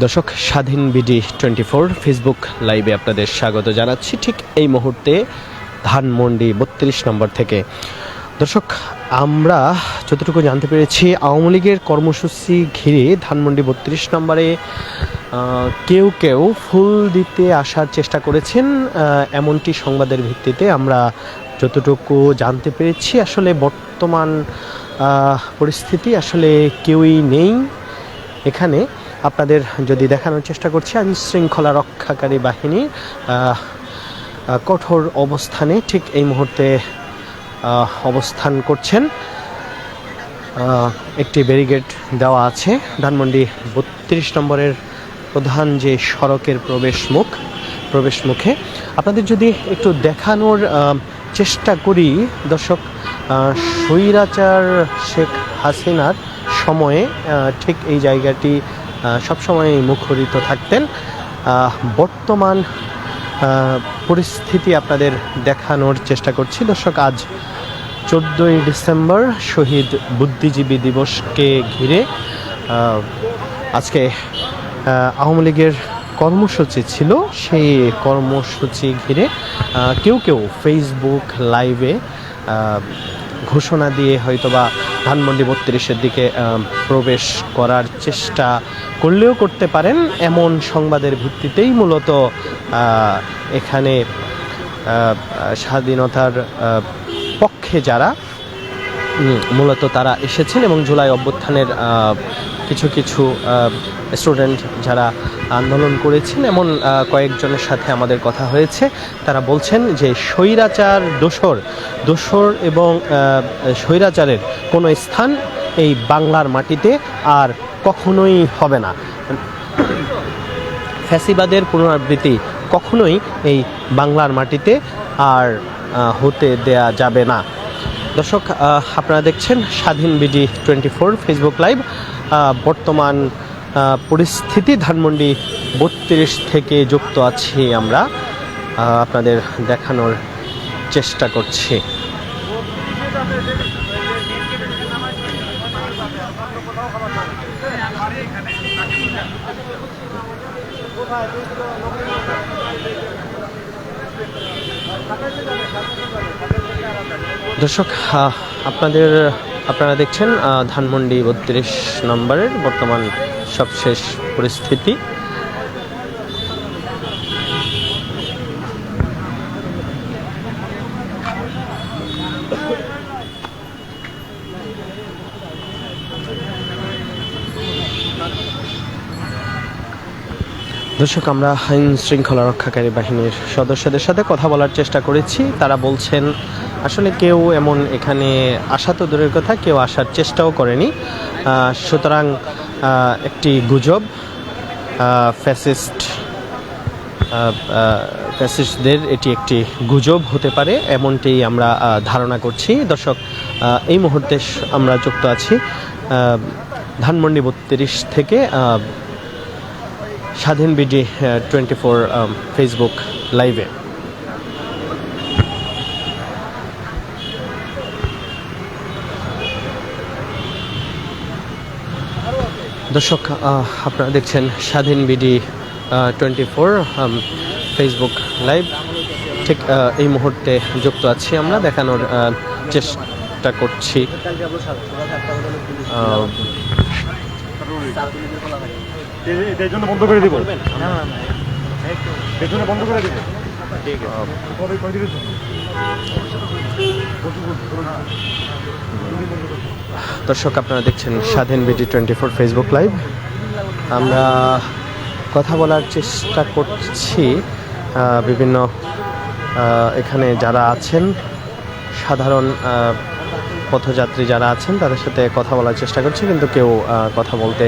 দর্শক, স্বাধীন BD twenty four Facebook লাইভে আপনাদের স্বাগত জানাচ্ছি। ঠিক এই মুহূর্তে ধানমন্ডি বত্রিশ নম্বর থেকে। দর্শক, আমরা যতটুকু জানতে পেরেছি, আওয়ামী লীগের কর্মসূচি ঘিরে ধানমন্ডি বত্রিশ নম্বরে কেউ কেউ ফুল দিতে আসার চেষ্টা করেছেন। এমনটি সংবাদের ভিত্তিতে আমরা যতটুকু জানতে পেরেছি, আসলে বর্তমান পরিস্থিতি আসলে কেউই নেই এখানে। আপনাদের যদি দেখানোর চেষ্টা করছি আইন শৃঙ্খলা রক্ষাকারী বাহিনী কঠোর অবস্থানে ঠিক এই মুহূর্তে অবস্থান করছেন। একটি ব্যারিগেড দেওয়া আছে, ধানমন্ডি বত্রিশ নম্বরের প্রধান যে সড়কের প্রবেশ মুখ, প্রবেশ মুখে। আপনাদের যদি একটু দেখানোর চেষ্টা করি, দর্শক স্বৈরাচার শেখ হাসিনার সময়ে ঠিক এই জায়গাটি সবসময় মুখরিত থাকতেন। বর্তমান পরিস্থিতি আপনাদের দেখানোর চেষ্টা করছি। দর্শক, আজ চোদ্দোই ডিসেম্বর শহীদ বুদ্ধিজীবী দিবসকে ঘিরে আজকে আওয়ামী লীগের কর্মসূচি ছিল। সেই কর্মসূচি ঘিরে কেউ কেউ ফেসবুক লাইভে ঘোষণা দিয়ে হয়তোবা ধানমন্ডি বত্রিশের দিকে প্রবেশ করার চেষ্টা করলেও করতে পারেন। এমন সংবাদের ভিত্তিতেই মূলত এখানে স্বাধীনতার পক্ষে যারা মূলত তারা এসেছেন এবং জুলাই অভ্যুত্থানের কিছু কিছু স্টুডেন্ট যারা আন্দোলন করেছেন, এমন কয়েকজনের সাথে আমাদের কথা হয়েছে। তারা বলছেন যে স্বৈরাচার দোসর দোসর এবং স্বৈরাচারের কোনো স্থান এই বাংলার মাটিতে আর কখনোই হবে না। ফ্যাসিবাদের পুনরাবৃত্তি কখনোই এই বাংলার মাটিতে আর হতে দেয়া যাবে না। দর্শক আপনারা দেখছেন Swadhin BD twenty four Facebook live বর্তমান পরিস্থিতি ধানমন্ডি বত্রিশ থেকে যুক্ত আছি আমরা। আপনাদের দেখানোর চেষ্টা করছি। দর্শক আপনাদের আপনারা দেখছেন ধানমন্ডি বত্রিশ নম্বরের বর্তমান সবশেষ পরিস্থিতি। দর্শক, আমরা আইন শৃঙ্খলা রক্ষাকারী বাহিনীর সদস্যদের সাথে কথা বলার চেষ্টা করেছি। তারা বলছেন আসলে কেউ এমন এখানে আসা তো দূরের কথা, কেউ আসার চেষ্টাও করেনি। সুতরাং একটি গুজব ফ্যাসিস্ট ফ্যাসিস্টদের এটি একটি গুজব হতে পারে, এমনটি আমরা ধারণা করছি। দর্শক এই মুহূর্তে আমরা যুক্ত আছি ধানমন্ডি বত্রিশ থেকে স্বাধীন বিডি টোয়েন্টি ফোর ফেসবুক লাইভে। দর্শক আপনারা দেখছেন Swadhin BD twenty four Facebook live ঠিক এই মুহূর্তে যুক্ত আছি আমরা দেখানোর চেষ্টা করছি। বন্ধ করে দিব। বন্ধ করে দিব? দর্শক আপনারা দেখছেন Swadhin BD twenty four Facebook live আমরা কথা বলার চেষ্টা করছি বিভিন্ন এখানে যারা আছেন সাধারণ পথযাত্রী যারা আছেন তাদের সাথে কথা বলার চেষ্টা করছি কিন্তু কেউ কথা বলতে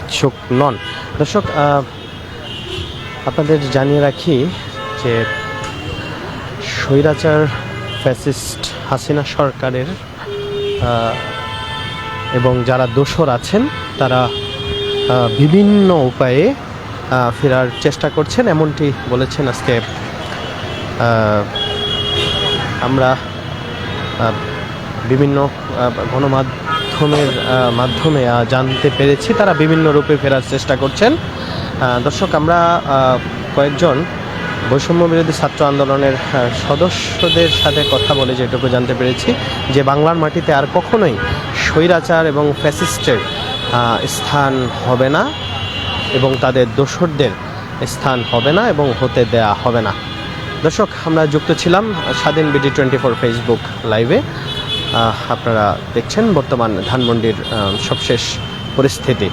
ইচ্ছুক নন। দর্শক আপনাদের জানিয়ে রাখি যে স্বৈরাচার ফ্যাসিস্ট হাসিনা সরকারের এবং যারা দোসর আছেন তারা বিভিন্ন উপায়ে ফেরার চেষ্টা করছেন। এমনটি বলেছেন আজকে আমরা বিভিন্ন আহ, গণমাধ্যম মাধ্যমের আহ, মাধ্যমে জানতে পেরেছি। তারা বিভিন্ন রূপে ফেরার চেষ্টা করছেন। দর্শক আমরা কয়েকজন বৈষম্য বিরোধী ছাত্র আন্দোলনের সদস্যদের সাথে কথা বলে যেটুকু জানতে পেরেছি, যে বাংলার মাটিতে আর কখনোই স্বৈরাচার এবং ফ্যাসিস্টের স্থান হবে না এবং তাদের দোসরদের স্থান হবে না এবং হতে দেয়া হবে না। দর্শক, আমরা যুক্ত ছিলাম স্বাধীন বিডি টোয়েন্টি ফোর ফেসবুক লাইভে। আপনারা দেখছেন বর্তমান ধানমন্ডির সবশেষ পরিস্থিতি।